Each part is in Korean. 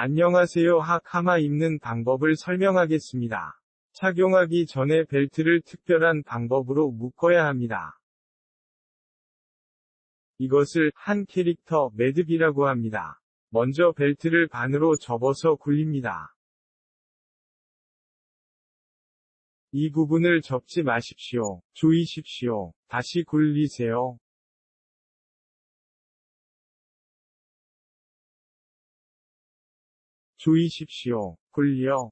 안녕하세요. 하카마 입는 방법을 설명하겠습니다. 착용하기 전에 벨트를 특별한 방법으로 묶어야 합니다. 이것을 한 캐릭터 매듭이라고 합니다. 먼저 벨트를 반으로 접어서 굴립니다. 이 부분을 접지 마십시오. 조이십시오. 다시 굴리세요. 조이십시오. 굴려.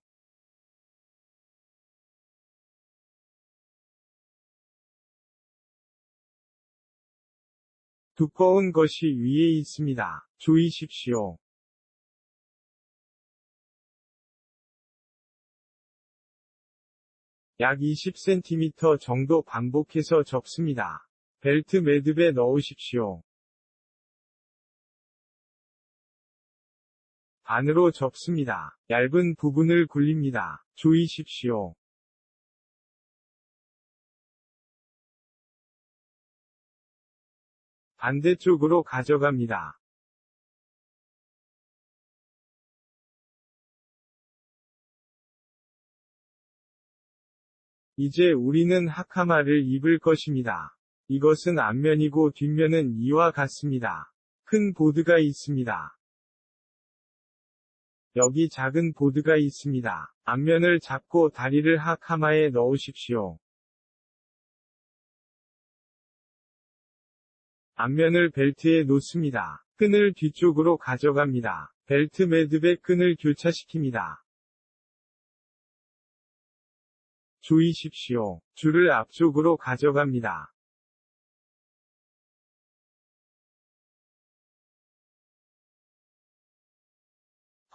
두꺼운 것이 위에 있습니다. 조이십시오. 약 20cm 정도 반복해서 접습니다. 벨트 매듭에 넣으십시오. 반으로 접습니다. 얇은 부분을 굴립니다. 조이십시오. 반대쪽으로 가져갑니다. 이제 우리는 하카마를 입을 것입니다. 이것은 앞면이고 뒷면은 이와 같습니다. 큰 보드가 있습니다. 여기 작은 보드가 있습니다. 앞면을 잡고 다리를 하카마에 넣으십시오. 앞면을 벨트에 놓습니다. 끈을 뒤쪽으로 가져갑니다. 벨트 매듭에 끈을 교차시킵니다. 조이십시오. 줄을 앞쪽으로 가져갑니다.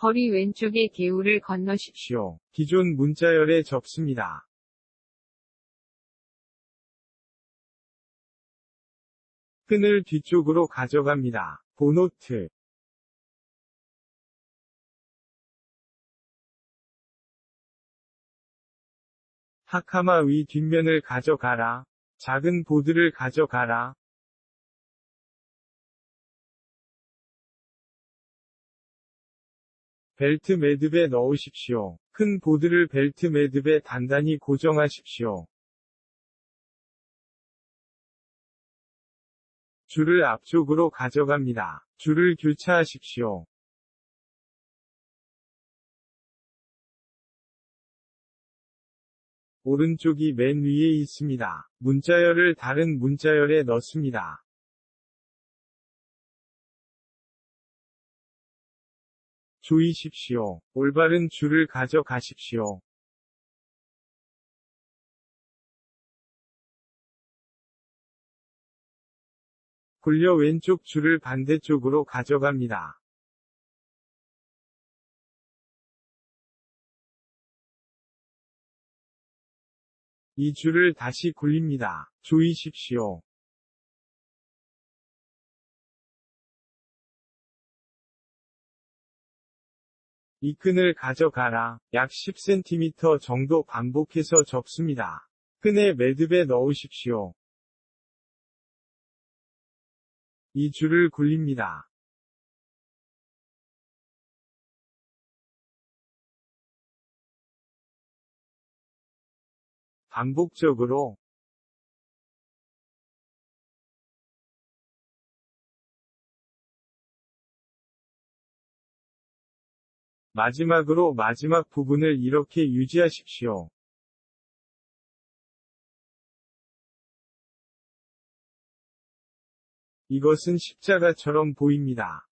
허리 왼쪽에 개울을 건너십시오. 십시오. 기존 문자열에 접습니다. 끈을 뒤쪽으로 가져갑니다. 보노트 하카마 위 뒷면을 가져가라. 작은 보드를 가져가라. 벨트 매듭에 넣으십시오. 큰 보드를 벨트 매듭에 단단히 고정하십시오. 줄을 앞쪽으로 가져갑니다. 줄을 교차하십시오. 오른쪽이 맨 위에 있습니다. 문자열을 다른 문자열에 넣습니다. 조이십시오. 올바른 줄을 가져가십시오. 굴려 왼쪽 줄을 반대쪽으로 가져갑니다. 이 줄을 다시 굴립니다. 조이십시오. 이 끈을 가져가라. 약 10cm 정도 반복해서 접습니다. 끈의 매듭에 넣으십시오. 이 줄을 굴립니다. 반복적으로 마지막으로 마지막 부분을 이렇게 유지하십시오. 이것은 십자가처럼 보입니다.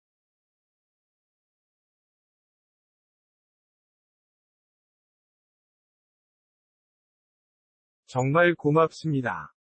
정말 고맙습니다.